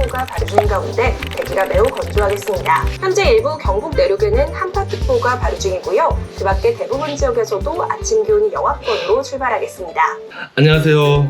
한파특보가 발효 중인 가운데 대기가 매우 건조하겠습니다. 현재 일부 경북 내륙에는 한파특보가 발효 중이고요. 그 밖에 대부분 지역에서도 아침 기온이 영하권으로 출발하겠습니다. 안녕하세요.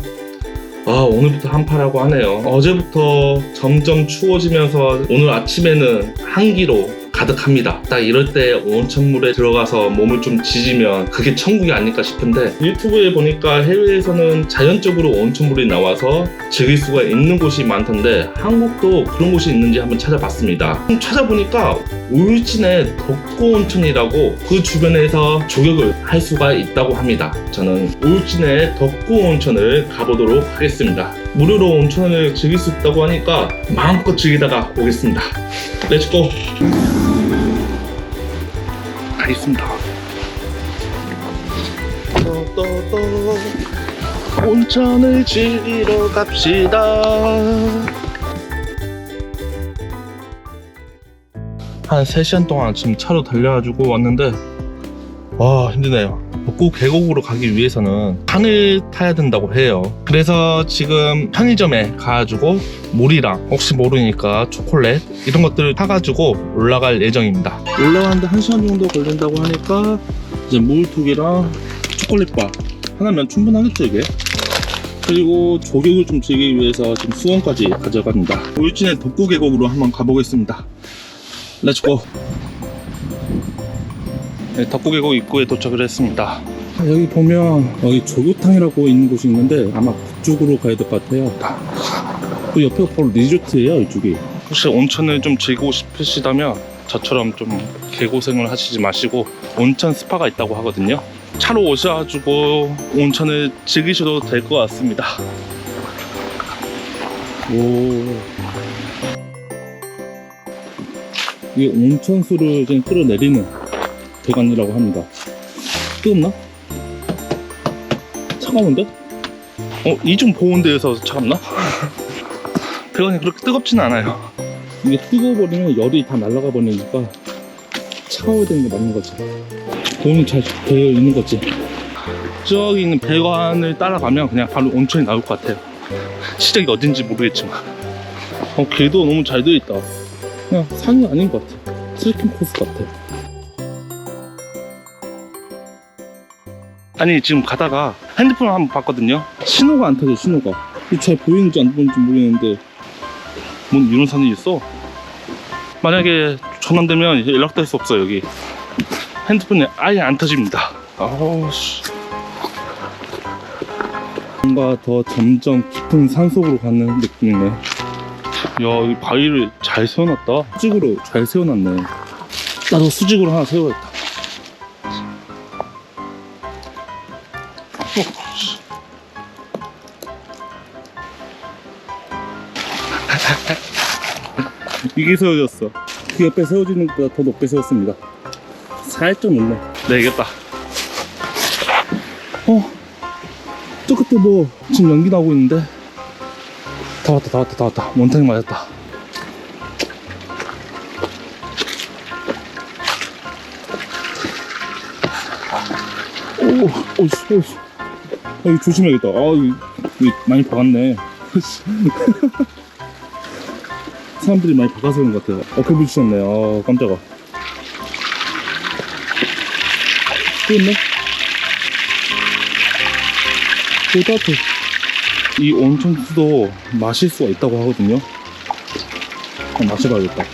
아, 오늘부터 한파라고 하네요. 어제부터 점점 추워지면서 오늘 아침에는 한기로 가득합니다. 딱 이럴 때 온천물에 들어가서 몸을 좀 지지면 그게 천국이 아닐까 싶은데 유튜브에 보니까 해외에서는 자연적으로 온천물이 나와서 즐길 수가 있는 곳이 많던데 한국도 그런 곳이 있는지 한번 찾아봤습니다. 찾아보니까 울진의 덕구 온천이라고 그 주변에서 조격을 할 수가 있다고 합니다. 저는 울진의 덕구 온천을 가보도록 하겠습니다. 무료로 온천을 즐길 수 있다고 하니까 마음껏 즐기다가 오겠습니다. 렛츠고! 가겠습니다. 또또또 온천을 즐기러 갑시다. 한 3시간 동안 지금 차로 달려가지고 왔는데 와 힘드네요 북구 계곡으로 가기 위해서는 산을 타야 된다고 해요. 그래서 지금 편의점에 가가지고 물이랑 혹시 모르니까 초콜릿 이런 것들을 사가지고 올라갈 예정입니다. 올라가는데 1시간 정도 걸린다고 하니까 이제 물 두 개랑 초콜릿바 하나면 충분하겠죠 이게? 그리고 조격을 좀 즐기기 위해서 지금 수원까지 가져갑니다. 울진의 덕구 계곡으로 한번 가보겠습니다. 렛츠고 네, 덕구계곡 입구에 도착을 했습니다. 여기 보면 여기 조교탕이라고 있는 곳이 있는데 아마 그쪽으로 가야 될 것 같아요. 그 옆에 바로 리조트예요 이쪽이. 혹시 온천을 좀 즐기고 싶으시다면 저처럼 좀 개고생을 하시지 마시고 온천 스파가 있다고 하거든요. 차로 오셔가지고 온천을 즐기셔도 될 것 같습니다. 오. 이게 온천수를 끌어내리는 배관이라고 합니다. 뜨겁나? 차가운데? 어, 이 좀 보온 데에서 차갑나? 배관이 그렇게 뜨겁진 않아요. 이게 뜨거워버리면 열이 다 날아가 버리니까 차가워야 되는 게 맞는 거지. 보온이 잘 되어 있는 거지. 저기 있는 배관을 따라가면 그냥 바로 온천이 나올 것 같아요. 시작이 어딘지 모르겠지만. 어, 길도 너무 잘 되어 있다. 그냥 산이 아닌 것 같아. 트레킹 코스 같아. 아니 지금 가다가 핸드폰을 한번 봤거든요. 신호가 안 터져 신호가. 잘 보이는지 안 보이는지 모르겠는데 뭔 이런 산이 있어? 만약에 전환되면 연락될 수 없어 여기. 핸드폰이 아예 안 터집니다. 아우 씨. 뭔가 더 점점 깊은 산속으로 가는 느낌이네. 야, 이 바위를 잘 세워놨다. 수직으로 잘 세워놨네. 나도 수직으로 하나 세워야겠다. 이게 세워졌어. 그 옆에 세워지는 것보다 더 높게 세웠습니다. 살짝 놀래. 네, 이겼다. 어, 저 끝에 뭐, 지금 연기 나고 있는데. 다 왔다 다 왔다 다 왔다 원탕이 맞았다 오, 오씨, 오씨. 아, 이거 조심해야겠다. 아, 이거, 이거 많이 박았네. 사람들이 많이 박아서 그런 것 같아요. 어깨 부딪혔네. 아, 깜짝아. 또 있네? 또 따뜻해. 이 온천수도 마실 수가 있다고 하거든요. 한번 마셔봐야겠다.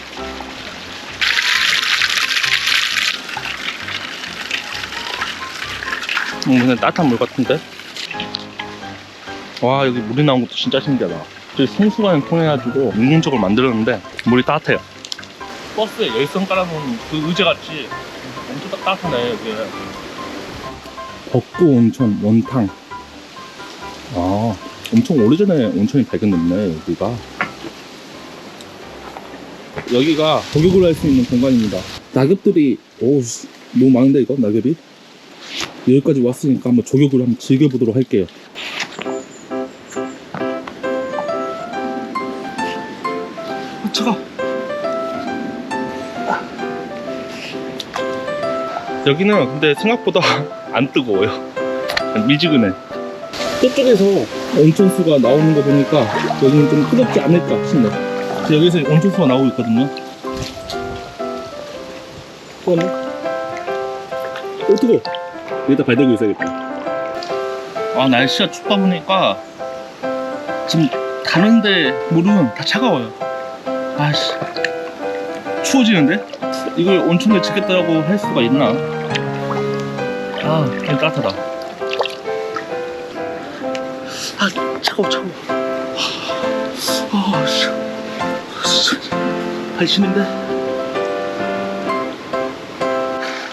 음, 그냥 따뜻한 물 같은데? 와, 여기 물이 나온 것도 진짜 신기하다. 저기 성수관을 통해가지고 인공적으로 만들었는데 물이 따뜻해요. 버스에 열선 깔아놓은 그 의자같이 엄청 따- 따뜻하네, 여기. 벚구 온천 원탕. 아, 엄청 오래전에 온천이 발견됐네, 여기가. 여기가 목욕을 할 수 있는 공간입니다. 낙엽들이, 오, 씨, 너무 많은데, 이거, 낙엽이? 여기까지 왔으니까 한번 조격을 한번 즐겨보도록 할게요. 여기는 근데 생각보다 안 뜨거워요. 미지근해. 저쪽에서 온천수가 나오는 거 보니까 여기는 좀 뜨겁지 않을까 싶네. 여기서 온천수가 나오고 있거든요. 어, 어, 뜨거. 여기다 발 대고 있어야겠다. 아 날씨가 춥다 보니까 지금 다른데 물은 다 차가워요. 아씨 추워지는데? 이걸 온천에 짓겠다고 할 수가 있나? 아 그냥 따뜻하다. 아 차가워 차가워. 아 씨. 진짜 발신인데.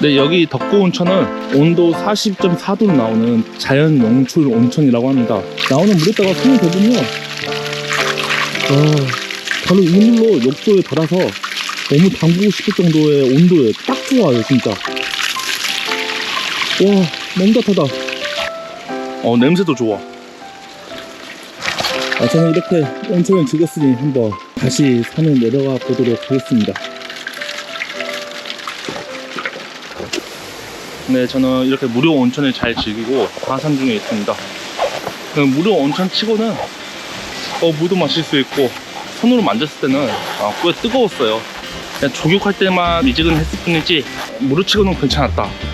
네, 여기 덕구 온천은 온도 40.4도로 나오는 자연 용출 온천이라고 합니다. 나오는 물에다가 손을 대보면, 와, 바로 이 물로 욕조에 달아서 너무 담그고 싶을 정도의 온도에 딱 좋아요, 진짜. 와, 따뜻하다. 어, 냄새도 좋아. 아, 저는 이렇게 온천을 즐겼으니 한번 다시 산을 내려가 보도록 하겠습니다. 네, 저는 이렇게 무료 온천을 잘 즐기고 가산 중에 있습니다. 그 무료 온천 치고는 어, 물도 마실 수 있고 손으로 만졌을 때는 아, 꽤 뜨거웠어요. 그냥 족욕할 때만 미지근 했을 뿐이지 무료 치고는 괜찮았다.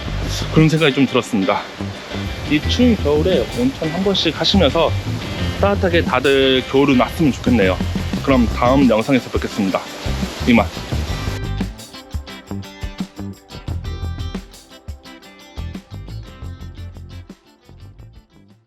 그런 생각이 좀 들었습니다. 이 추운 겨울에 온천 한 번씩 하시면서 따뜻하게 다들 겨울을 났으면 좋겠네요. 그럼 다음 영상에서 뵙겠습니다. 이만.